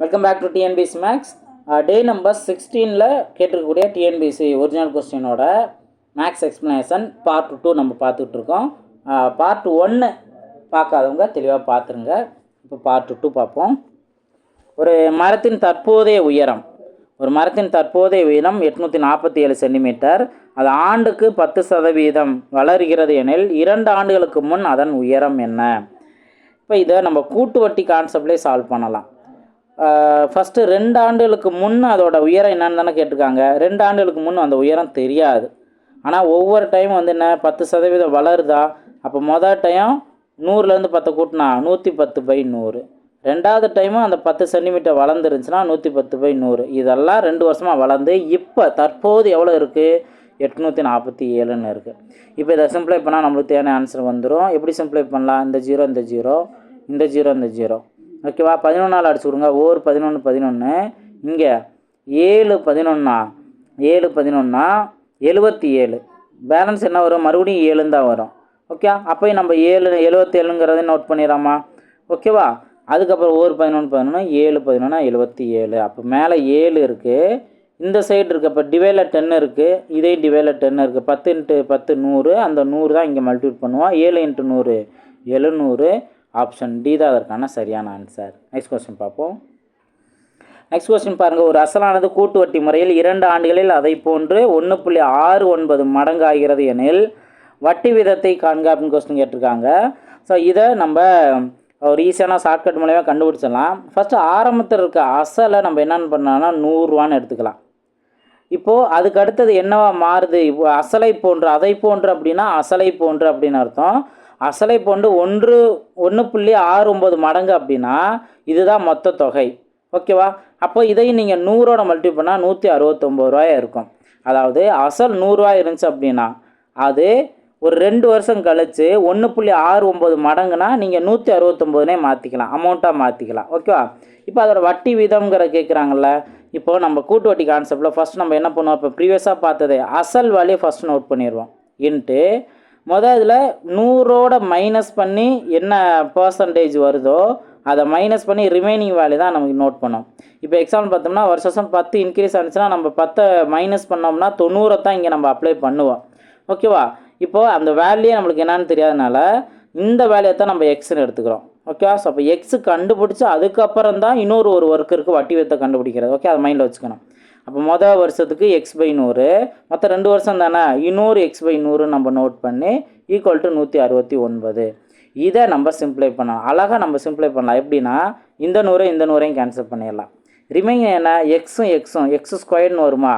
Welcome back to TNPSC maths day number சிக்ஸ்டீனில் கேட்டிருக்கக்கூடிய TNPSC original கொஸ்டினோட maths explanation part two நம்ம பார்த்துட்டு இருக்கோம் பார்ட் uh, ஒன்று பார்க்காதவங்க தெளிவாக பார்த்துருங்க. இப்போ பார்ட் டூ பார்ப்போம். ஒரு மரத்தின் தற்போதைய உயரம். ஒரு மரத்தின் தற்போதைய உயரம் எட்நூற்றி நாற்பத்தி ஏழு சென்டிமீட்டர். அது ஆண்டுக்கு பத்து சதவீதம் வளர்கிறது எனில் இரண்டு ஆண்டுகளுக்கு முன் அதன் உயரம் என்ன? இப்போ இதை நம்ம கூட்டு வட்டி கான்செப்ட்லேயே சால்வ் பண்ணலாம். ஃபஸ்ட்டு ரெண்டு ஆண்டுகளுக்கு முன் அதோட உயரம் என்னன்னு தானே கேட்டிருக்காங்க. ரெண்டு ஆண்டுகளுக்கு முன் அந்த உயரம் தெரியாது. ஆனால் ஒவ்வொரு டைம் வந்து என்ன பத்து சதவீதம் வளருதா? அப்போ மொதல் டைம் நூறுலேருந்து பத்து கூட்டினா நூற்றி பத்து பை நூறு. ரெண்டாவது டைமும் அந்த பத்து சென்டிமீட்டர் வளர்ந்துருந்துச்சுன்னா நூற்றி பத்து பை நூறு. இதெல்லாம் ரெண்டு வருஷமாக வளர்ந்து இப்போ தற்போது எவ்வளோ இருக்குது எட்நூற்றி நாற்பத்தி ஏழுன்னு இருக்குது இப்போ இதை சிம்ப்ளை பண்ணால் நம்மளுக்கு தேவையான ஆன்சர் வந்துடும் எப்படி சிம்ப்ளை பண்ணலாம்? இந்த ஜீரோ இந்த ஜீரோ இந்த ஜீரோ இந்த ஜீரோ ஓகேவா பதினொன்றால் அடிச்சு கொடுங்க. ஓர் பதினொன்று பதினொன்று இங்கே ஏழு பதினொன்னா. ஏழு பதினொன்னா. எழுபத்தி ஏழு பேலன்ஸ் என்ன வரும்? மறுபடியும் ஏழுன்னு தான் வரும். ஓகே அப்போயும் நம்ம ஏழு எழுபத்தேழுங்கிறத நோட் பண்ணிடலாமா? ஓகேவா அதுக்கப்புறம் ஒரு பதினொன்று பதினொன்று ஏழு பதினொன்னா எழுபத்தி ஏழு அப்போ மேலே ஏழு இருக்குது இந்த சைடு இருக்குது இப்போ டிவைல டென் இருக்குது இதே டிவைல டென் இருக்குது பத்து இன்ட்டு பத்து நூறு. அந்த நூறு தான் இங்கே மல்டிபிள் பண்ணுவோம். ஏழு இன்ட்டு நூறு. எழுநூறு. ஆப்ஷன் டி தான் அதற்கான சரியான ஆன்சர் நெக்ஸ்ட் கொஸ்டின் பார்ப்போம். நெக்ஸ்ட் கொஸ்டின் பாருங்கள் ஒரு அசலானது கூட்டு வட்டி முறையில் இரண்டு ஆண்டுகளில் அதை போன்று ஒன்று புள்ளி ஆறு ஒன்பது மடங்கு ஆகிறது எனில் வட்டி விதத்தை காண்க அப்படின்னு கொஸ்டின் கேட்டிருக்காங்க. ஸோ இதை நம்ம ஒரு ஈஸியான ஷார்ட்கட் மூலயமா கண்டுபிடிச்சிடலாம். ஃபஸ்ட்டு ஆரம்பத்தில் இருக்க அசலை நம்ம என்னென்னு பண்ணோம்னா நூறுரூவான்னு எடுத்துக்கலாம். இப்போது அதுக்கு அடுத்தது என்னவா மாறுது? இப்போ அசலை போன்று அதை போன்று அப்படின்னா அசலை போன்று அப்படின்னு அர்த்தம். அசலை போன்று ஒன்று ஒன்று புள்ளி ஆறு ஒம்பது மடங்கு அப்படின்னா இதுதான் மொத்த தொகை. ஓகேவா அப்போ இதை நீங்கள் நூறோட மல்டி பண்ணால் நூற்றி அறுபத்தொம்போது ரூபாயாக இருக்கும். அதாவது அசல் நூறுரூவா இருந்துச்சு அப்படின்னா அது ஒரு ரெண்டு வருஷம் கழித்து ஒன்று புள்ளி ஆறு ஒம்பது மடங்குனா நீங்கள் நூற்றி அறுபத்தொம்போதுனே மாற்றிக்கலாம் அமௌண்ட்டாக மாற்றிக்கலாம் ஓகேவா இப்போ அதோட வட்டி வீதம்ங்கிற கேட்குறாங்கல்ல இப்போ நம்ம கூட்டு வட்டி கான்செப்டில் ஃபஸ்ட் நம்ம என்ன பண்ணுவோம்? இப்போ ப்ரீவியஸாக பார்த்ததே அசல் வேலையை ஃபஸ்ட் நோட் பண்ணிடுவோம். இன்ட்டு மொதல் இதில் நூறோட மைனஸ் பண்ணி என்ன பர்சன்டேஜ் வருதோ அதை மைனஸ் பண்ணி ரிமைனிங் வேல்யூ தான் நமக்கு நோட் பண்ணோம். இப்போ எக்ஸாம்பிள் பார்த்தோம்னா வருஷம் வருஷம் பத்து இன்க்ரீஸ் ஆனிச்சுன்னா நம்ம பத்தை மைனஸ் பண்ணோம்னா தொண்ணூறை தான் இங்கே நம்ம அப்ளை பண்ணுவோம். ஓகேவா இப்போது அந்த வேல்யூ நம்மளுக்கு என்னன்னு தெரியாதனால இந்த வேலையை தான் நம்ம எக்ஸ்னு எடுத்துக்கிறோம். ஓகேவா ஸோ அப்போ எக்ஸு கண்டுபிடிச்சி அதுக்கப்புறம் தான் இன்னொரு ஒரு ஒர்க்கருக்கு வட்டி வித்தை கண்டுபிடிக்கிறது. ஓகே அதை மைண்டில் வச்சுக்கணும். அப்போ மொதல் வருஷத்துக்கு எக்ஸ் பை நூறு. மொத்தம் ரெண்டு வருஷம் தானே? இன்னொரு எக்ஸ் பை நூறு நம்ம நோட் பண்ணி ஈக்குவல் டு நூற்றி அறுபத்தி ஒன்பது. இதை நம்ம சிம்ப்ளை பண்ணலாம். அழகாக நம்ம சிம்ப்ளை பண்ணலாம். எப்படின்னா இந்த நூறை இந்த நூறையும் கேன்சல் பண்ணிடலாம். ரிமைனிங் என்ன? எக்ஸும் எக்ஸும் எக்ஸ் ஸ்கொயர்னு வருமா?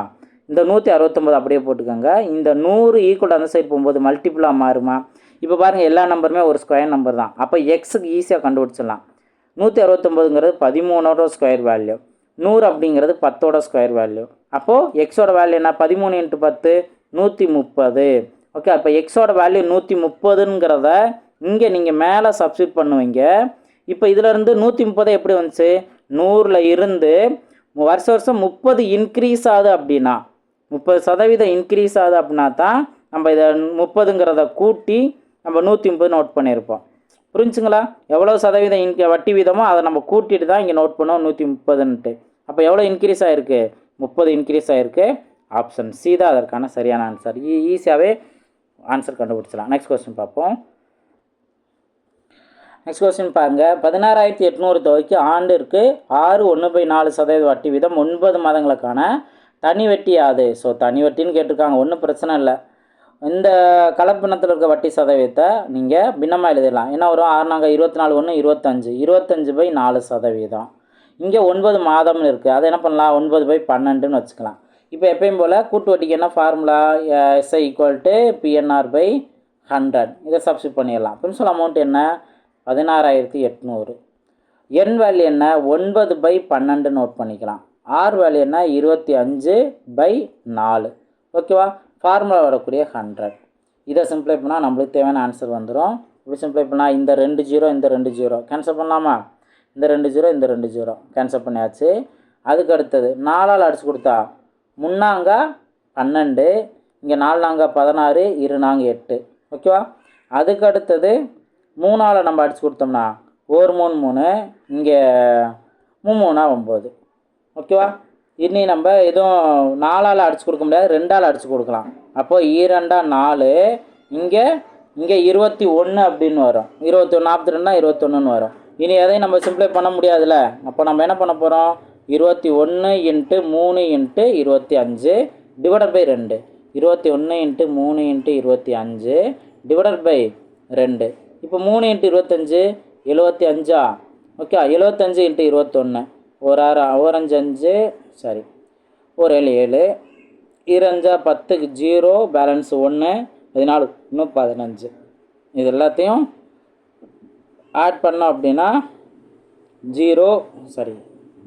இந்த நூற்றி அறுபத்தொம்போது அப்படியே போட்டுக்கோங்க. இந்த நூறு ஈக்குவல் அந்த சைடு போகும்போது மல்டிப்புளாக மாறுமா? இப்போ பாருங்கள் எல்லா நம்பருமே ஒரு ஸ்கொயர் நம்பர் தான். அப்போ எக்ஸுக்கு ஈஸியாக கண்டுபிடிச்சிடலாம். நூற்றி அறுபத்தொம்போதுங்கிறது பதிமூணோட ஸ்கொயர் வேல்யூ நூறு அப்படிங்கிறது பத்தோட ஸ்கொயர் வேல்யூ அப்போது எக்ஸோட வேல்யூ என்ன? பதிமூணு இன்ட்டு பத்து நூற்றி முப்பது. ஓகே அப்போ எக்ஸோட வேல்யூ நூற்றி முப்பதுங்கிறத இங்கே நீங்கள் மேலே சப்ஸ்டியூட் பண்ணுவீங்க இப்போ இதிலேருந்து நூற்றி முப்பது எப்படி வந்துச்சு? நூறில் இருந்து வருஷம் வருஷம் முப்பது இன்க்ரீஸ் ஆகுது அப்படின்னா முப்பது சதவீதம் இன்க்ரீஸ் ஆகுது அப்படின்னா தான் நம்ம இதை முப்பதுங்கிறத கூட்டி நம்ம நூற்றி முப்பது நோட் பண்ணியிருப்போம். புரிஞ்சுங்களா? எவ்வளோ சதவீதம் இன் வட்டி வீதமோ அதை நம்ம கூட்டிட்டு தான் இங்கே நோட் பண்ணுவோம் நூற்றி முப்பதுன்ட்டு அப்போ எவ்வளோ இன்க்ரீஸ் ஆகிருக்கு முப்பது இன்க்ரீஸ் ஆகிருக்கு ஆப்ஷன் சி தான் அதற்கான சரியான ஆன்சர் ஈ ஈஸியாகவே ஆன்சர் கண்டுபிடிச்சலாம் நெக்ஸ்ட் கொஸ்டின் பார்ப்போம். நெக்ஸ்ட் கொஸ்டின் பாருங்கள் பதினாறாயிரத்தி எட்நூறு தொகைக்கு ஆண்டிற்கு ஆறு ஒன்று பை நாலு சதவீத வட்டி வீதம் ஒன்பது மாதங்களுக்கான தனி வட்டி யாது? ஸோ தனி வட்டின்னு கேட்டிருக்காங்க. ஒன்றும் பிரச்சனை இல்லை. இந்த கலப்பினத்தில் இருக்க வட்டி சதவீதத்தை நீங்கள் பின்னமாக எழுதிடலாம். ஏன்னா வரும்? ஆறு நாங்கள் இருபத்தி நாலு ஒன்று இருபத்தஞ்சு. இருபத்தஞ்சு பை நாலு சதவீதம். இங்கே ஒன்பது மாதம்னு இருக்குது அதை என்ன பண்ணலாம்? ஒன்பது பை பன்னெண்டுன்னு வச்சுக்கலாம். இப்போ எப்பயும் போல் கூட்டு வட்டிக்கு என்ன formula SI equal to PNR by hundred இதை சப்ஸ்டியூட் பண்ணிடலாம். பிரின்சிபல் அமௌண்ட் என்ன? பதினாறாயிரத்தி எட்நூறு. என் வேல்யூ என்ன? ஒன்பது பை பன்னெண்டு நோட் பண்ணிக்கலாம். ஆர் வேல்யூ என்ன? இருபத்தி அஞ்சு பை நாலு. ஓகேவா ஃபார்முலா வரக்கூடிய ஹண்ட்ரட் இதை சிம்ப்ளை பண்ணால் நம்மளுக்கு தேவையான ஆன்சர் வந்துடும் இப்படி சிம்ப்ளை பண்ணால் இந்த ரெண்டு ஜீரோ இந்த ரெண்டு ஜீரோ கேன்சல் பண்ணலாமா? இந்த ரெண்டு ஜீரோ இந்த ரெண்டு ஜீரோ. கேன்சல் பண்ணியாச்சு. அதுக்கு அடுத்தது நாலால் அடிச்சு கொடுத்தா முன்னாங்க பன்னெண்டு இங்கே நாலு நாங்க பதினாறு இரு நாங்க எட்டு. ஓகேவா அதுக்கு அடுத்தது மூணால் நம்ம அடிச்சு கொடுத்தோம்னா ஒரு மூணு மூணு இங்கே மூணா ஒம்பது. ஓகேவா இனி நம்ம எதுவும் நாலால் அடிச்சு கொடுக்க முடியாது ரெண்டால் அடிச்சு கொடுக்கலாம். அப்போது ஈரெண்டா நாலு இங்கே இங்கே இருபத்தி ஒன்று அப்படின்னு வரும். இருபத்தி ஒன்று நாற்பத்தி ரெண்டுனா இருபத்தொன்னுன்னு வரும். இனி எதையும் நம்ம சிம்ப்ளை பண்ண முடியாதுல்ல. அப்போ நம்ம என்ன பண்ண போகிறோம் இருபத்தி ஒன்று இன்ட்டு மூணு இன்ட்டு இருபத்தி அஞ்சு டிவைடட் பை ரெண்டு. இருபத்தி ஒன்று இன்ட்டு மூணு இன்ட்டு இருபத்தி அஞ்சு டிவைடட் பை ரெண்டு. இப்போ மூணு இன்ட்டு இருபத்தஞ்சு எழுபத்தி அஞ்சா? ஓகே எழுபத்தஞ்சு இன்ட்டு இருபத்தொன்று ஒரு ஆறு ஒரு அஞ்சு அஞ்சு சாரி ஒரு ஏழு ஏழு. இரஞ்சா பத்துக்கு ஜீரோ பேலன்ஸ் ஒன்று பதினாலு இன்னும் பதினஞ்சு. இது எல்லாத்தையும் ஆட் பண்ணோம் அப்படின்னா ஜீரோ சாரி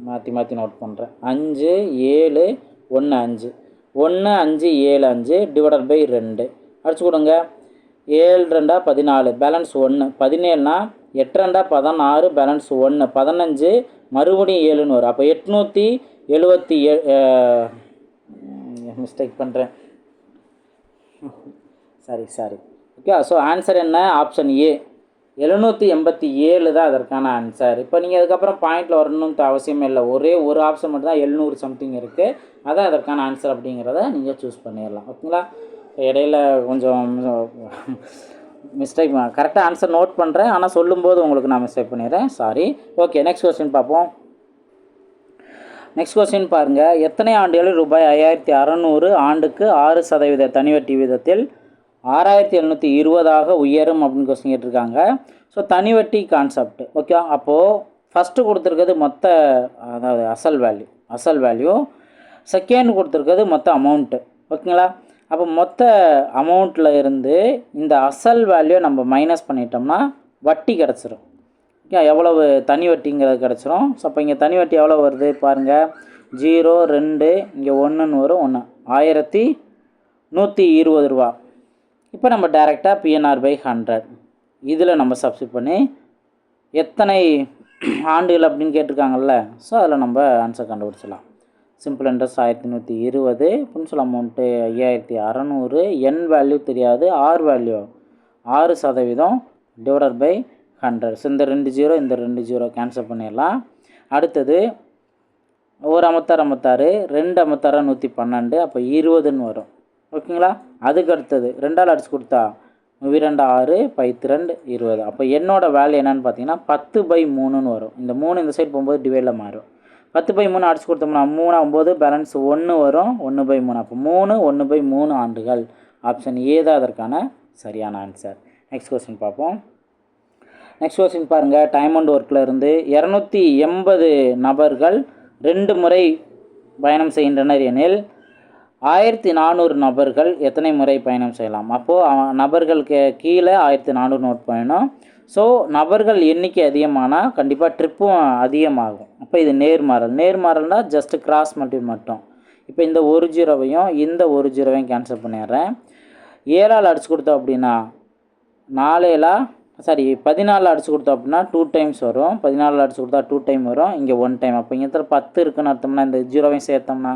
மாற்றி மாற்றி நோட் பண்ணுறேன் அஞ்சு ஏழு ஒன்று அஞ்சு. ஒன்று அஞ்சு ஏழு அஞ்சு டிவைடட் பை ரெண்டு. அடிச்சு கொடுங்க. ஏழு ரெண்டா பதினாலு பேலன்ஸ் ஒன்று பதினேழுனா எட்டு ரெண்டா பதினாறு பேலன்ஸ் ஒன்று பதினஞ்சு மறுபடியும் ஏழுன்னு வரும். அப்போ எட்நூற்றி எழுபத்தி ஏ மிஸ்டேக் பண்ணுறேன் sorry sorry okay so answer என்ன? ஆப்ஷன் ஏ எழுநூற்றி எண்பத்தி ஏழு தான் அதற்கான ஆன்சர் இப்போ நீங்கள் அதுக்கப்புறம் பாயிண்டில் வரணும்னு அவசியமே இல்லை. ஒரே ஒரு ஆப்ஷன் மட்டும் தான் எழுநூறு சம்திங் இருக்குது அதான் அதற்கான ஆன்சர் அப்படிங்கிறத நீங்கள் சூஸ் பண்ணிடலாம். ஓகேங்களா? இடையில கொஞ்சம் மிஸ்டேக் கரெக்டாக ஆன்சர் நோட் பண்ணுறேன் ஆனால் சொல்லும்போது உங்களுக்கு நான் மிஸ்டேக் பண்ணிடுறேன். சாரி ஓகே நெக்ஸ்ட் கொஸ்டின் பார்ப்போம். நெக்ஸ்ட் கொஸ்டின் பாருங்கள் எத்தனை ஆண்டுகளில் ரூபாய் ஐயாயிரத்தி அறநூறு ஆண்டுக்கு ஆறு சதவீத தனிவட்டி வீதத்தில் ஆறாயிரத்தி எழுநூற்றி இருபதாக உயரும் அப்படின்னு கொஸ்டின் கேட்டிருக்காங்க. ஸோ தனிவட்டி கான்செப்ட் ஓகே அப்போது ஃபஸ்ட்டு கொடுத்துருக்கிறது மொத்த அதாவது அசல் வேல்யூ அசல் வேல்யூ செகண்ட் கொடுத்துருக்கிறது மொத்த அமௌண்ட்டு ஓகேங்களா அப்போ மொத்த அமௌண்ட்டில் இருந்து இந்த அசல் வேல்யூ நம்ம மைனஸ் பண்ணிட்டோம்னா வட்டி கிடச்சிரும். ஓகே எவ்வளவு தனி வட்டிங்கிறது கிடச்சிரும். ஸோ அப்போ இங்கே தனி வட்டி எவ்வளோ வருது பாருங்கள் ஜீரோ ரெண்டு இங்கே ஒன்றுன்னு வரும் ஒன்று ஆயிரத்தி நூற்றி இருபது ரூபா. இப்போ நம்ம டேரெக்டாக பிஎன்ஆர் பை ஹண்ட்ரட் இதில் நம்ம சப்ஸ்டிட் பண்ணி எத்தனை ஆண்டுகள் அப்படின்னு கேட்டிருக்காங்கல்ல ஸோ அதில் நம்ம ஆன்சர் கண்டுபிடிச்சலாம் சிம்பிள் இன்ட்ரெஸ்ட் ஆயிரத்தி நூற்றி இருபது பிரின்சிபல் அமௌண்ட்டு ஐயாயிரத்தி அறநூறு என் வேல்யூ தெரியாது ஆர் வேல்யூ ஆறு சதவீதம் டிவைடட் பை ஹண்ட்ரட் ஸோ இந்த ரெண்டு ஜீரோ இந்த ரெண்டு ஜீரோ கேன்சல் பண்ணிடலாம். அடுத்தது ஒரு அமத்தார் அமத்தாறு ரெண்டு அமத்தாரா நூற்றி பன்னெண்டு அப்போ இருபதுன்னு வரும். ஓகேங்களா? அதுக்கு அடுத்தது ரெண்டால் அடிச்சு கொடுத்தா இரண்டு ஆறு பைத்து ரெண்டு இருபது. அப்போ என்னோடய வேல்யூ என்னன்னு பார்த்தீங்கன்னா பத்து பை மூணுன்னு வரும். இந்த மூணு இந்த சைடு போகும்போது டிவைடில் மாறும். பத்து பை மூணு அடிச்சு கொடுத்தோம்னா மூணு ஒம்பது பேலன்ஸ் ஒன்று வரும் ஒன்று பை மூணு. அப்போ மூணு ஒன்று பை மூணு ஆண்டுகள். ஆப்ஷன் ஏ தான் அதற்கான சரியான ஆன்சர் நெக்ஸ்ட் கொஸ்டின் பார்ப்போம். நெக்ஸ்ட் கொஸ்டின் பாருங்கள் டைம் அண்ட் ஒர்க்கில் இருந்து இரநூத்தி எண்பது நபர்கள் ரெண்டு முறை பயணம் செய்கின்றனர் எனில் ஆயிரத்தி நானூறு நபர்கள் எத்தனை முறை பயணம் செய்யலாம்? அப்போது நபர்களுக்கு கீழே ஆயிரத்தி நானூறு நோட் பண்ணணும். ஸோ நபர்கள் எண்ணிக்கை அதிகமானால் கண்டிப்பாக ட்ரிப்பும் அதிகமாகும். அப்போ இது நேர்மாறல். நேர்மாறல்னால் ஜஸ்ட் கிராஸ் மட்டும் மட்டும். இப்போ இந்த ஒரு ஜீரோவையும் இந்த ஒரு ஜீரோவையும் கேன்சல் பண்ணிடுறேன். ஏழால் அடிச்சு கொடுத்தோம் அப்படின்னா நாலேலா சாரி பதினாலில் அடிச்சு கொடுத்தோம் அப்படின்னா டூ டைம்ஸ் வரும். பதினாலில் அடிச்சு கொடுத்தா டூ டைம் வரும். இங்கே ஒன் டைம் அப்போ இங்கே பத்து இருக்குன்னு அர்த்தம்னா இந்த ஜீரோவையும் சேர்த்தோம்னா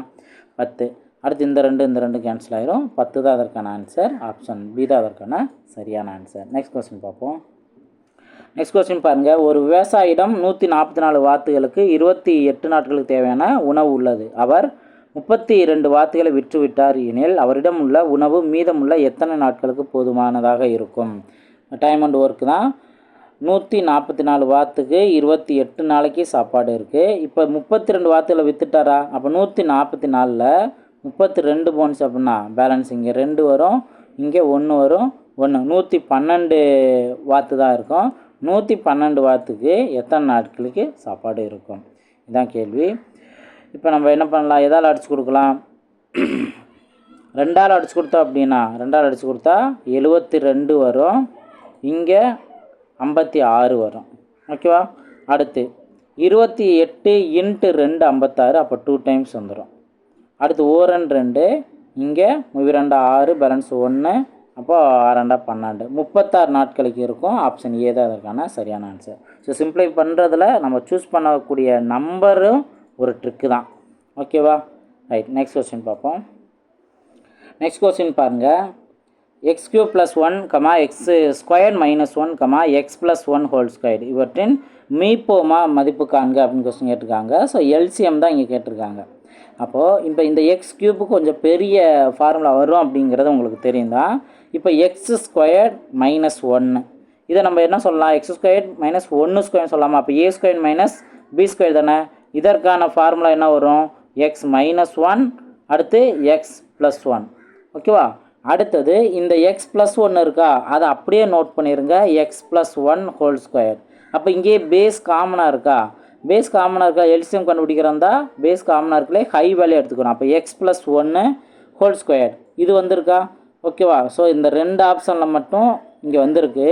பத்து. அடுத்து இந்த ரெண்டு இந்த ரெண்டு கேன்சல் ஆயிரும். பத்து தான் அதற்கான ஆன்சர் ஆப்ஷன் பி தான் அதற்கான சரியான ஆன்சர் நெக்ஸ்ட் கொஸ்டின் பார்ப்போம். நெக்ஸ்ட் கொஸ்டின் பாருங்கள் ஒரு விவசாயிடம் நூற்றி நாற்பத்தி நாலு வாத்துகளுக்கு இருபத்தி எட்டு நாட்களுக்கு தேவையான உணவு உள்ளது. அவர் முப்பத்தி இரண்டு வாத்துகளை விற்றுவிட்டார் எனில் அவரிடம் உள்ள உணவு மீதமுள்ள எத்தனை நாட்களுக்கு போதுமானதாக இருக்கும்? டைம் அண்ட் ஒர்க் தான். நூற்றி நாற்பத்தி நாலு வாத்துக்கு இருபத்தி எட்டு நாளைக்கு சாப்பாடு இருக்குது இப்போ முப்பத்தி ரெண்டு வாத்துகளை விற்றுட்டாரா அப்போ நூற்றி நாற்பத்தி நாலில் முப்பத்தி ரெண்டு போன்ஸ் அப்படின்னா பேலன்ஸ் இங்கே ரெண்டு வரும் இங்கே ஒன்று வரும் ஒன்று நூற்றி பன்னெண்டு வாத்து தான் இருக்கும். நூற்றி பன்னெண்டு வாத்துக்கு எத்தனை நாட்களுக்கு சாப்பாடு இருக்கும்? இதுதான் கேள்வி. இப்போ நம்ம என்ன பண்ணலாம்? எதால் அடித்து கொடுக்கலாம்? ரெண்டால் அடித்து கொடுத்தோம் அப்படின்னா ரெண்டால் அடித்து கொடுத்தா எழுபத்தி ரெண்டு வரும் இங்கே ஐம்பத்தி ஆறு வரும். ஓகேவா அடுத்து இருபத்தி எட்டு இன்ட்டு ரெண்டு ஐம்பத்தாறு அப்போ டூ டைம்ஸ் வந்துடும் அடுத்து ஓரன் ரெண்டு. இங்கே இரண்டு ஆறு பேலன்ஸ் ஒன்று அப்போ ஆறாண்டா பன்னெண்டு. முப்பத்தாறு நாட்களுக்கு இருக்கும். ஆப்ஷன் ஏ தான் அதற்கான சரியான ஆன்சர் ஸோ சிம்ப்ளை பண்ணுறதுல நம்ம சூஸ் பண்ணக்கூடிய நம்பரும் ஒரு ட்ரிக்கு தான். ஓகேவா ரைட் நெக்ஸ்ட் கொஸ்டின் பார்ப்போம். நெக்ஸ்ட் கொஸ்டின் பாருங்கள் X cube plus one comma X square minus one comma X plus one whole square இவற்றின் மீப்போமா மதிப்பு காண்க அப்படின்னு கொஸ்டின் கேட்டிருக்காங்க. ஸோ எல்சிஎம் தான் இங்கே கேட்டிருக்காங்க. அப்போது இப்போ இந்த எக்ஸ் கியூபுக்கு கொஞ்சம் பெரிய ஃபார்முலா வரும் அப்படிங்கிறது உங்களுக்கு தெரியும் தான் இப்போ எக்ஸ் ஸ்கொயர் மைனஸ் ஒன்று இதை நம்ம என்ன சொல்லலாம்? எக்ஸ் ஸ்கொயர் மைனஸ் ஒன்று ஸ்கொயர் சொல்லலாமா? அப்போ A square minus B square தானே? இதற்கான ஃபார்முலா என்ன வரும்? எக்ஸ் மைனஸ் ஒன் அடுத்து எக்ஸ் ப்ளஸ் ஒன் ஓகேவா அடுத்தது இந்த எக்ஸ் ப்ளஸ் ஒன்று இருக்கா? அதை அப்படியே நோட் பண்ணிடுங்க X plus one whole square அப்போ இங்கேயே பேஸ் காமனாக இருக்கா? பேஸ் காமனாக இருக்கா எல்சிஎம் கண்டுபிடிக்கிறதா பேஸ் காமனாக இருக்கலே ஹை வேல்யூ எடுத்துக்கணும். அப்போ எக்ஸ் ப்ளஸ் ஒன்று ஹோல் ஸ்கொயர் இது வந்திருக்கா? ஓகேவா ஸோ இந்த ரெண்டு ஆப்ஷனில் மட்டும் இங்கே வந்திருக்கு.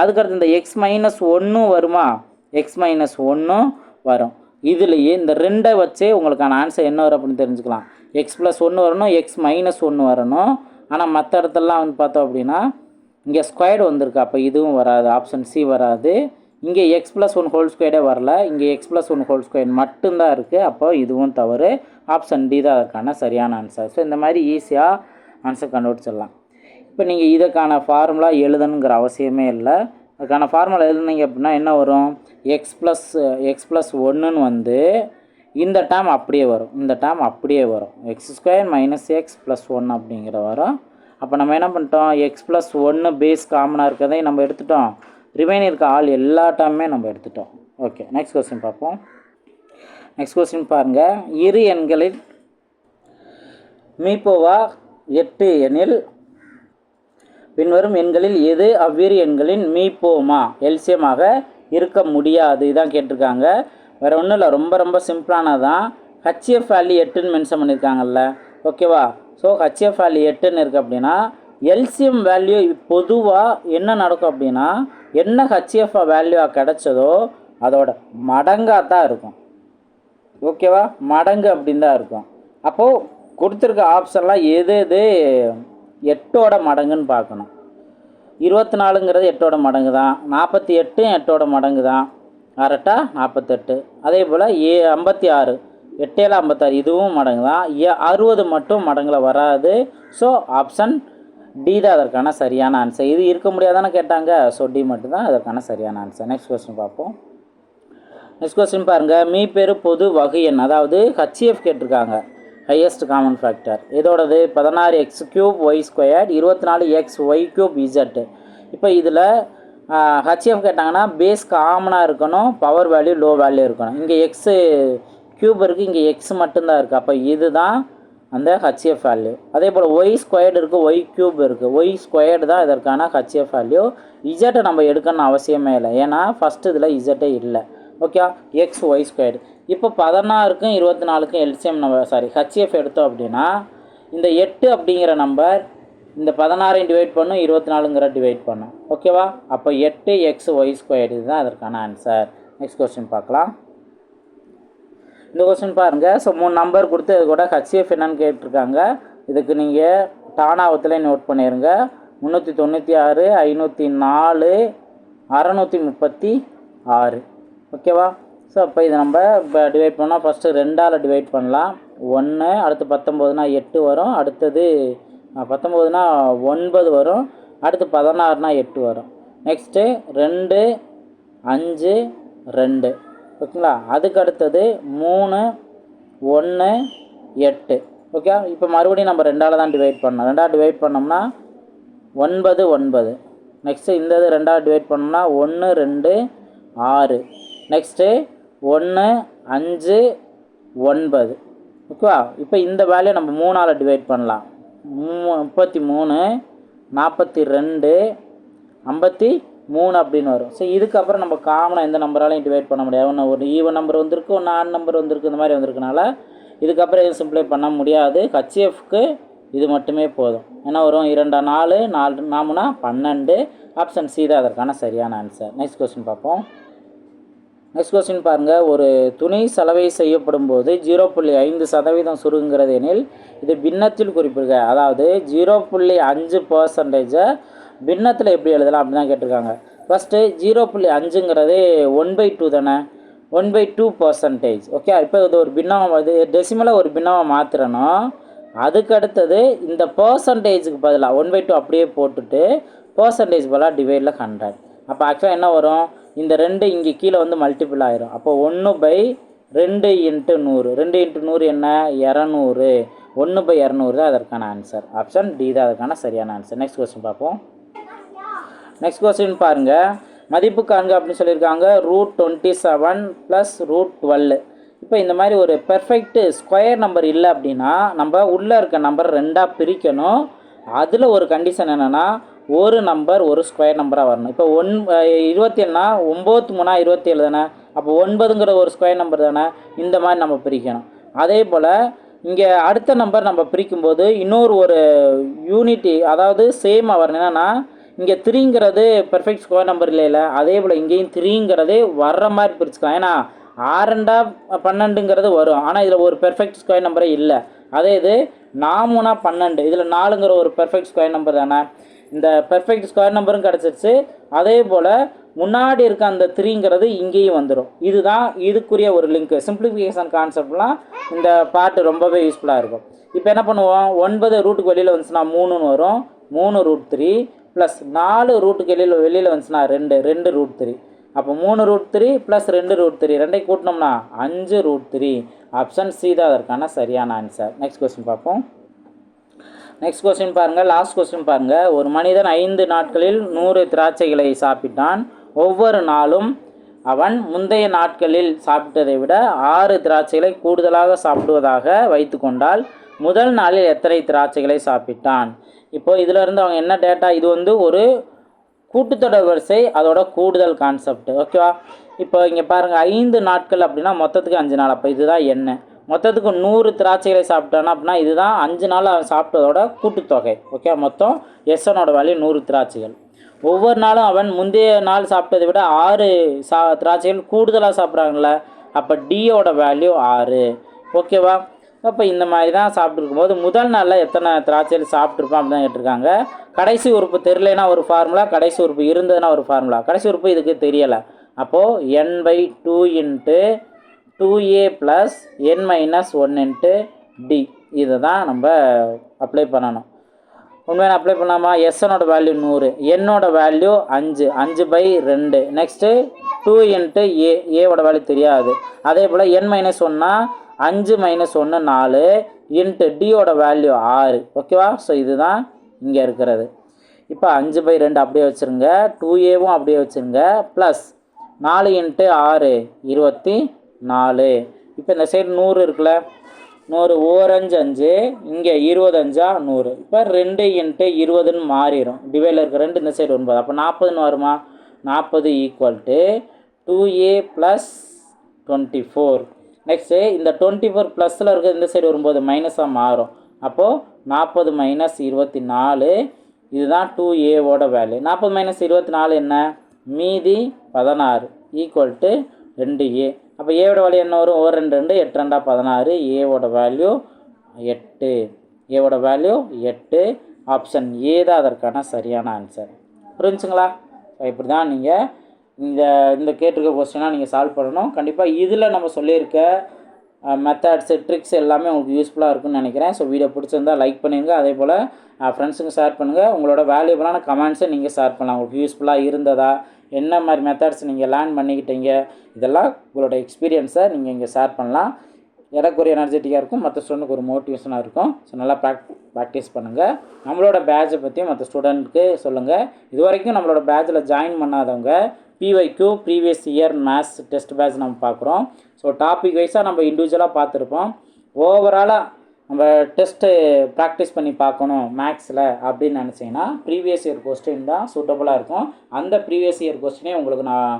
அதுக்கடுத்து இந்த எக்ஸ் மைனஸ் ஒன்றும் வருமா? எக்ஸ் மைனஸ் ஒன்றும் வரும். இதுலேயே இந்த ரெண்டை வச்சே உங்களுக்கான ஆன்சர் என்ன வரும் அப்படின்னு தெரிஞ்சுக்கலாம். எக்ஸ் ப்ளஸ் ஒன்று வரணும் எக்ஸ் மைனஸ் ஒன்று வரணும். ஆனால் மற்ற இடத்துலலாம் வந்து பார்த்தோம் அப்படின்னா இங்கே ஸ்கொயர்டு வந்திருக்கு. அப்போ இதுவும் வராது. ஆப்ஷன் சி வராது. இங்கே எக்ஸ் ப்ளஸ் ஒன் ஹோல் ஸ்கொயரே வரல. இங்கே x plus one whole square மட்டும்தான் இருக்குது அப்போ இதுவும் தவறு. ஆப்ஷன் டி தான் அதற்கான சரியான ஆன்சர் ஸோ இந்த மாதிரி ஈஸியாக ஆன்சர் கண்டுபிடிச்சிடலாம். இப்போ நீங்கள் இதற்கான ஃபார்முலா எழுதணுங்கிற அவசியமே இல்லை. அதுக்கான ஃபார்முலா எழுதுனீங்க அப்படின்னா என்ன வரும்? எக்ஸ் ப்ளஸ் எக்ஸ் ப்ளஸ் ஒன்றுன்னு வந்து இந்த டேம் அப்படியே வரும். இந்த டேம் அப்படியே வரும். X square minus x plus one அப்படிங்கிற வரும். அப்போ நம்ம என்ன பண்ணிட்டோம்? எக்ஸ் ப்ளஸ் ஒன்று பேஸ் காமனாக இருக்கிறதையும் நம்ம எடுத்துட்டோம். ரிமைன் இருக்க ஆள் எல்லா டேமுமே நம்ம எடுத்துட்டோம். ஓகே நெக்ஸ்ட் கொஸ்டின் பார்ப்போம். நெக்ஸ்ட் கொஸ்டின் பாருங்கள் இரு எண்களில் மீப்போவா எட்டு எனில் பின்வரும் எண்களில் எது அவ்விரு எண்களின் மீப்போமா? எல்சியமாக இருக்க முடியாது. இதான் கேட்டிருக்காங்க. வேறு ஒன்றும் இல்லை. ரொம்ப ரொம்ப சிம்பிளானதான். ஹச்எஃப் வேல்யூ எட்டுன்னு மென்ஷன் பண்ணியிருக்காங்கல்ல. ஓகேவா ஸோ ஹச்எஃப் வேல்யூ எட்டுன்னு இருக்குது அப்படின்னா எல்சிஎம் வேல்யூ பொதுவாக என்ன நடக்கும் அப்படின்னா என்ன ஹச்எஃப் வேல்யூவாக கிடைச்சதோ அதோட மடங்காக தான் இருக்கும். ஓகேவா மடங்கு அப்படின்னு தான் இருக்கும். அப்போது கொடுத்துருக்க ஆப்ஷன்லாம் எது எது? எட்டோட மடங்குன்னு பார்க்கணும். இருபத்தி நாலுங்கிறது எட்டோட மடங்கு தான். நாற்பத்தி எட்டும் எட்டோட மடங்கு தான். கரெக்டாக நாற்பத்தெட்டு. அதே போல் ஏ ஐம்பத்தி ஆறு. எட்டேல ஐம்பத்தாறு. இதுவும் மடங்கு தான். ஏ அறுபது மட்டும் மடங்கில் வராது. ஸோ ஆப்ஷன் டி தான் அதற்கான சரியான ஆன்சர் இது இருக்க முடியாதானே கேட்டாங்க. ஸோ டி மட்டும்தான் அதற்கான சரியான ஆன்சர் நெக்ஸ்ட் கொஸ்டின் பார்ப்போம். நெக்ஸ்ட் கொஸ்டின் பாருங்கள் மீ பேர் பொது வகை எண். அதாவது ஹச்சிஎஃப் கேட்டிருக்காங்க. ஹையஸ்ட் காமன் ஃபேக்டர் இதோடது பதினாறு எக்ஸ் கியூப் ஒய் ஸ்கொயர் இருபத்தி நாலு எக்ஸ் ஒய் கியூப் இசட்டு இப்போ இதில் ஹச்எஃப் கேட்டாங்கன்னா பேஸ் காமனாக இருக்கணும் பவர் வேல்யூ லோ வேல்யூ இருக்கணும். இங்கே எக்ஸு கியூப் இருக்குது இங்கே எக்ஸ் மட்டும்தான் இருக்குது அப்போ இதுதான் அந்த ஹச்எஃப் வேல்யூ அதே போல் ஒய் ஸ்கொயர்டு இருக்குது ஒய் கியூப் இருக்குது ஒய் ஸ்கொயர்டு தான் இதற்கான ஹச்எஃப் வேல்யூ இஜெட்டை நம்ம எடுக்கணும்னு அவசியமே இல்லை. ஏன்னா ஃபஸ்ட்டு இதில் இஜெட்டே இல்லை. ஓகே எக்ஸ் ஒய் ஸ்கொயர்டு இப்போ பதினாறுக்கும் இருபத்தி நாலுக்கும் எல்சிஎம் நம்ம சாரி ஹச்எஃப் எடுத்தோம் அப்படின்னா இந்த எட்டு அப்படிங்கிற நம்பர் இந்த பதினாறையும் டிவைட் பண்ணும் இருபத்தி நாலுங்கிற டிவைட் பண்ணும் ஓகேவா அப்போ எட்டு எக்ஸ் ஒய் ஸ்கொயர் இதுதான் அதற்கான ஆன்சர் நெக்ஸ்ட் கொஸ்டின் பார்க்கலாம். இந்த கொஸ்டின் பாருங்கள் ஸோ மூணு நம்பர் கொடுத்து அது கூட ஹச்சிஎஃப் என்னன்னு கேட்டிருக்காங்க. இதுக்கு நீங்கள் டானாவத்தில் நோட் பண்ணிடுங்க முந்நூற்றி தொண்ணூற்றி ஆறு ஐநூற்றி நாலு அறநூற்றி முப்பத்தி ஆறு. ஓகேவா ஸோ அப்போ இது நம்ம இப்போ டிவைட் பண்ணால் ஃபஸ்ட்டு ரெண்டால் டிவைட் பண்ணலாம். ஒன்று அடுத்து பத்தொம்போதுனா எட்டு வரும். அடுத்தது பத்தொம்போதுனா ஒன்பது வரும். அடுத்து பதினாறுனா எட்டு வரும். நெக்ஸ்ட்டு ரெண்டு அஞ்சு ரெண்டு. ஓகேங்களா? அதுக்கு அடுத்தது மூணு ஒன்று எட்டு. ஓகே? இப்போ மறுபடியும் நம்ம ரெண்டால் தான் டிவைட் பண்ணோம் ரெண்டாவது டிவைட் பண்ணோம்னா ஒன்பது ஒன்பது. நெக்ஸ்ட்டு இந்த இது ரெண்டாவது டிவைட் பண்ணோம்னா ஒன்று ரெண்டு ஆறு. நெக்ஸ்ட்டு ஒன்று அஞ்சு ஒன்பது. ஓகேவா? இப்போ இந்த வேல்யூ நம்ம மூணால் டிவைட் பண்ணலாம். மூ முப்பத்தி மூணு நாற்பத்தி ரெண்டு ஐம்பத்தி மூணு அப்படின்னு வரும். ஸோ இதுக்கப்புறம் நம்ம காமனாக எந்த நம்பராலையும் டிவைட் பண்ண முடியாது. ஒன்று ஒரு ஈவன் நம்பர் வந்திருக்கு ஒன்று ஆன் நம்பர் வந்திருக்கு இந்த மாதிரி வந்திருக்கனால இதுக்கப்புறம் எதுவும் சிம்ப்ளை பண்ண முடியாது. ஹச்சிஎஃப்க்கு இது மட்டுமே போதும். ஏன்னா வரும் இரண்டா நாலு நாலு நாமுனா பன்னெண்டு ஆப்ஷன் சி தான் அதற்கான சரியான ஆன்சர் நெக்ஸ்ட் கொஸ்டின் பார்ப்போம். நெக்ஸ்ட் கொஸ்டின் பாருங்கள் ஒரு துணி சலவை செய்யப்படும் போது ஜீரோ புள்ளி ஐந்து சதவீதம் சுருங்குகிறது எனில் இது பின்னத்தில் குறிப்பிடுக. அதாவது ஜீரோ புள்ளி அஞ்சு பர்சன்டேஜை பின்னத்தில் எப்படி எழுதலாம் அப்படின்னு தான் கேட்டிருக்காங்க. ஃபஸ்ட்டு ஜீரோ புள்ளி அஞ்சுங்கிறது ஒன் பை டூ தானே? One by two percentage okay இப்போ இது ஒரு பின்னமாக இது டெசிமலை ஒரு பின்னமாக மாற்றுறணும் அதுக்கு அடுத்தது இந்த பர்சன்டேஜுக்கு பதிலாக ஒன் பை டூ அப்படியே போட்டுட்டு பர்சன்டேஜ் பதிலாக டிவைடில் ஹண்ட்ரட் அப்போ ஆக்சுவலாக என்ன வரும்? இந்த ரெண்டு இங்கே கீழே வந்து மல்டிபிள் ஆயிரும். அப்போ ஒன்று பை ரெண்டு இன்ட்டு நூறு. ரெண்டு இன்ட்டு நூறு என்ன? இரநூறு. ஒன்று பை இரநூறு தான் அதற்கான ஆன்சர் ஆப்ஷன் டி தான் அதற்கான சரியான ஆன்சர் நெக்ஸ்ட் கொஸ்டின் பார்ப்போம். நெக்ஸ்ட் கொஸ்டின் பாருங்கள் மதிப்பு காண்க அப்படின்னு சொல்லியிருக்காங்க. Root twenty seven plus root twelve இப்போ இந்த மாதிரி ஒரு பெர்ஃபெக்ட் ஸ்கொயர் நம்பர் இல்லை அப்படின்னா நம்ம உள்ளே இருக்க நம்பர் ரெண்டாக பிரிக்கணும். அதில் ஒரு கண்டிஷன் என்னென்னா ஒரு நம்பர் ஒரு ஸ்கொயர் நம்பராக வரணும். இப்போ ஒன் இருபத்தி ஏழுனா ஒம்பது மூணா இருபத்தி ஏழு தானே? அப்போ ஒன்பதுங்கிற ஒரு ஸ்கொயர் நம்பர் தானே? இந்த மாதிரி நம்ம பிரிக்கணும். அதே போல் இங்கே அடுத்த நம்பர் நம்ம பிரிக்கும்போது இன்னொரு ஒரு யூனிட்டி அதாவது சேமாக வரணும். என்னென்னா இங்கே த்ரீங்கிறது பெர்ஃபெக்ட் ஸ்கொயர் நம்பர் இல்லையில. அதே போல் இங்கேயும் த்ரீங்கிறது வர்ற மாதிரி பிரிச்சுக்கலாம். ஏன்னா ஆறண்டா பன்னெண்டுங்கிறது வரும். ஆனால் இதில் ஒரு பெர்ஃபெக்ட் ஸ்கொயர் நம்பரே இல்லை. அதே இது நாமுனா பன்னெண்டு. இதில் நாலுங்கிற ஒரு பெர்ஃபெக்ட் ஸ்கொயர் நம்பர் தானே. இந்த பெர்ஃபெக்ட் ஸ்கொயர் நம்பரும் கிடச்சிருச்சு. அதே போல் முன்னாடி இருக்க அந்த த்ரீங்கிறது இங்கேயும் வந்துடும் இதுதான் இதுக்குரிய ஒரு லிங்க் சிம்பிளிஃபிகேஷன் கான்செப்ட்லாம் இந்த பாட்டு ரொம்பவே யூஸ்ஃபுல்லாக இருக்கும். இப்போ என்ன பண்ணுவோம்? ஒன்பது ரூட்டுக்கு வெளியில் வந்துச்சுன்னா மூணுன்னு வரும். மூணு ரூட் த்ரீ ப்ளஸ் நாலு ரூட்டுக்கு வெளியில் வெளியில் வந்துச்சுன்னா ரெண்டு ரெண்டு ரூட் த்ரீ அப்போ மூணு ரூட் த்ரீ ப்ளஸ் ரெண்டு ரூட் த்ரீ ரெண்டையும் கூட்டினோம்னா அஞ்சு ரூட் த்ரீ ஆப்ஷன் சி தான் அதற்கான சரியான ஆன்சர் நெக்ஸ்ட் கொஸ்டின் பார்ப்போம். நெக்ஸ்ட் கொஸ்டின் பாருங்கள் லாஸ்ட் கொஸ்டின் பாருங்கள் ஒரு மனிதன் ஐந்து நாட்களில் நூறு திராட்சைகளை சாப்பிட்டான். ஒவ்வொரு நாளும் அவன் முந்தைய நாட்களில் சாப்பிட்டதை விட ஆறு திராட்சைகளை கூடுதலாக சாப்பிடுவதாக வைத்துக்கொண்டால் முதல் நாளில் எத்தனை திராட்சைகளை சாப்பிட்டான்? இப்போ இதில் இருந்து அவங்க என்ன டேட்டா இது வந்து ஒரு கூட்டுத்தொடர் வரிசை அதோட கூடுதல் கான்செப்ட் ஓகேவா இப்போ இங்கே பாருங்கள் ஐந்து நாட்கள் அப்படின்னா மொத்தத்துக்கு அஞ்சு நாள். அப்போ இதுதான் எண்ணெய் மொத்தத்துக்கு நூறு திராட்சைகளை சாப்பிட்டானா அப்படின்னா இதுதான் அஞ்சு நாள் அவன் சாப்பிட்டதோட கூட்டுத்தொகை. ஓகே மொத்தம் எஸ்எனோட வேல்யூ நூறு திராட்சைகள். ஒவ்வொரு நாளும் அவன் முந்தைய நாள் சாப்பிட்டதை விட ஆறு சா திராட்சைகள் கூடுதலாக சாப்பிட்றாங்கல்ல அப்போ டியோட வேல்யூ ஆறு. ஓகேவா அப்போ இந்த மாதிரி தான் சாப்பிட்ருக்கும் போது முதல் நாளில் எத்தனை திராட்சையில் சாப்பிட்ருப்பான் அப்படின்னு தான் கேட்டிருக்காங்க. கடைசி உறுப்பு தெரிலனா ஒரு ஃபார்முலா கடைசி உறுப்பு இருந்ததுன்னா ஒரு ஃபார்முலா கடைசி உறுப்பு இதுக்கு தெரியலை. அப்போது n by two into two a plus n minus one into d இதை தான் நம்ம அப்ளை பண்ணணும். உண்மையான அப்ளை பண்ணாமா எஸ்எனோட வேல்யூ நூறு என்னோட வேல்யூ அஞ்சு அஞ்சு பை ரெண்டு. நெக்ஸ்ட்டு டூ இன்ட்டு ஏ ஏவோட வேல்யூ தெரியாது. அதே போல் என் மைனஸ் ஒன்னா அஞ்சு மைனஸ் ஒன்று நாலு இன்ட்டு டியோட வேல்யூ ஆறு. ஓகேவா ஸோ இதுதான் இங்கே இருக்கிறது. இப்போ அஞ்சு பை ரெண்டு அப்படியே வச்சுருங்க. டூ ஏவும் அப்படியே வச்சுருங்க. ப்ளஸ் நாலு இன்ட்டு ஆறு இருபத்தி நாலு. இப்போ இந்த சைடு நூறு இருக்குல்ல? நூறு ஓரஞ்சு அஞ்சு இங்கே இருபது அஞ்சா நூறு. இப்போ ரெண்டு இன்ட்டு இருபதுன்னு மாறிடும் டிவைடில் இருக்க ரெண்டு இந்த சைடு ஒன்பது. அப்போ நாற்பதுன்னு வருமா? நாற்பது equal to two a plus twenty four next இந்த டுவெண்ட்டி ஃபோர் ப்ளஸில் இருக்கிறது இந்த சைடு வரும்போது மைனஸாக மாறும். அப்போது நாற்பது மைனஸ் இருபத்தி நாலு இதுதான் டூ ஏவோட வேல்யூ நாற்பது மைனஸ் இருபத்தி நாலு என்ன? மீதி பதினாறு ஈக்குவல் டு ரெண்டு ஏ அப்போ ஏவோட வேல்யூ என்ன வரும்? ஒரு ரெண்டு ரெண்டு எட்டு ரெண்டா பதினாறு ஏவோட வேல்யூ எட்டு. ஏவோட வேல்யூ எட்டு. ஆப்ஷன் ஏ தான் அதற்கான சரியான ஆன்சர் புரிஞ்சுங்களா? இப்படி தான் நீங்கள் இந்த இந்த கேட்டிருக்க கொஸ்டினாக நீங்கள் சால்வ் பண்ணணும். கண்டிப்பாக இதில் நம்ம சொல்லியிருக்க மெத்தட்ஸு ட்ரிக்ஸ் எல்லாமே உங்களுக்கு யூஸ்ஃபுல்லாக இருக்கும்னு நினைக்கிறேன். ஸோ வீடியோ பிடிச்சிருந்தா லைக் பண்ணிடுங்க அதே போல் ஃப்ரெண்ட்ஸுங்க ஷேர் பண்ணுங்கள் உங்களோட வேல்யூபிளான கமெண்ட்ஸை நீங்கள் ஷேர் பண்ணலாம். உங்களுக்கு யூஸ்ஃபுல்லாக இருந்ததா? என்ன மாதிரி மெத்தட்ஸ் நீங்கள் லேர்ன் பண்ணிக்கிட்டீங்க? இதெல்லாம் உங்களோட எக்ஸ்பீரியன்ஸை நீங்கள் இங்கே ஷேர் பண்ணலாம். எனக்கு ஒரு எனர்ஜெட்டிக்காக இருக்கும் மற்ற ஸ்டூடெண்ட்டுக்கு ஒரு மோட்டிவேஷனாக இருக்கும். ஸோ நல்லா ப்ராக் ப்ராக்டிஸ் பண்ணுங்கள் நம்மளோட பேட்சை பற்றி மற்ற ஸ்டூடெண்ட்டுக்கு சொல்லுங்கள் இது வரைக்கும் நம்மளோட பேட்சில் ஜாயின் பண்ணாதவங்க PYQ previous year maths test batch நம்ம பார்க்குறோம் ஸோ டாபிக் வைஸாக நம்ம இண்டிவிஜுவலாக பார்த்துருப்போம் ஓவராலாக நம்ம டெஸ்ட்டு ப்ராக்டிஸ் பண்ணி பார்க்கணும் மேக்ஸில் அப்படின்னு நினச்சிங்கன்னா ப்ரீவியஸ் இயர் கொஸ்டின் தான் சூட்டபுளாக இருக்கும். அந்த ப்ரீவியஸ் இயர் கொஸ்டினே உங்களுக்கு நான்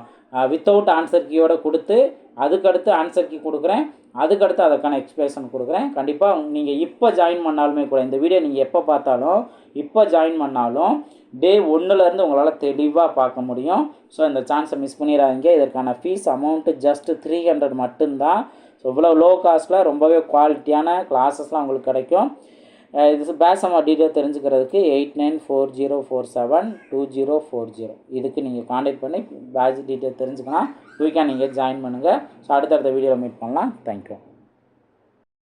வித்தவுட் ஆன்சர் கீயோட கொடுத்து அதுக்கடுத்து ஆன்சர் கீ கொடுக்குறேன். அதுக்கடுத்து அதுக்கான எக்ஸ்பிளேஷன் கொடுக்குறேன். கண்டிப்பாக நீங்கள் இப்போ ஜாயின் பண்ணாலுமே கூட இந்த வீடியோ நீங்கள் எப்போ பார்த்தாலும் இப்போ ஜாயின் பண்ணாலும் டே ஒன்றுலேருந்து உங்களால் தெளிவாக பார்க்க முடியும். ஸோ இந்த சான்ஸை மிஸ் பண்ணிடாதீங்க. இதற்கான fees amount just three hundred மட்டும்தான். ஸோ இவ்வளோ லோ காஸ்ட்டில் ரொம்பவே குவாலிட்டியான கிளாஸஸ்லாம் உங்களுக்கு கிடைக்கும். இது பேசமா டீட்டெயில் தெரிஞ்சுக்கிறதுக்கு eight nine four zero four seven two zero four zero இதுக்கு நீங்கள் காண்டாக்ட் பண்ணி பேட்ச் டீட்டெயில் தெரிஞ்சுக்கலாம். குயிக்காக நீங்கள் ஜாயின் பண்ணுங்கள் ஸோ அடுத்தடுத்த வீடியோவில் மீட் பண்ணலாம். தேங்க்யூ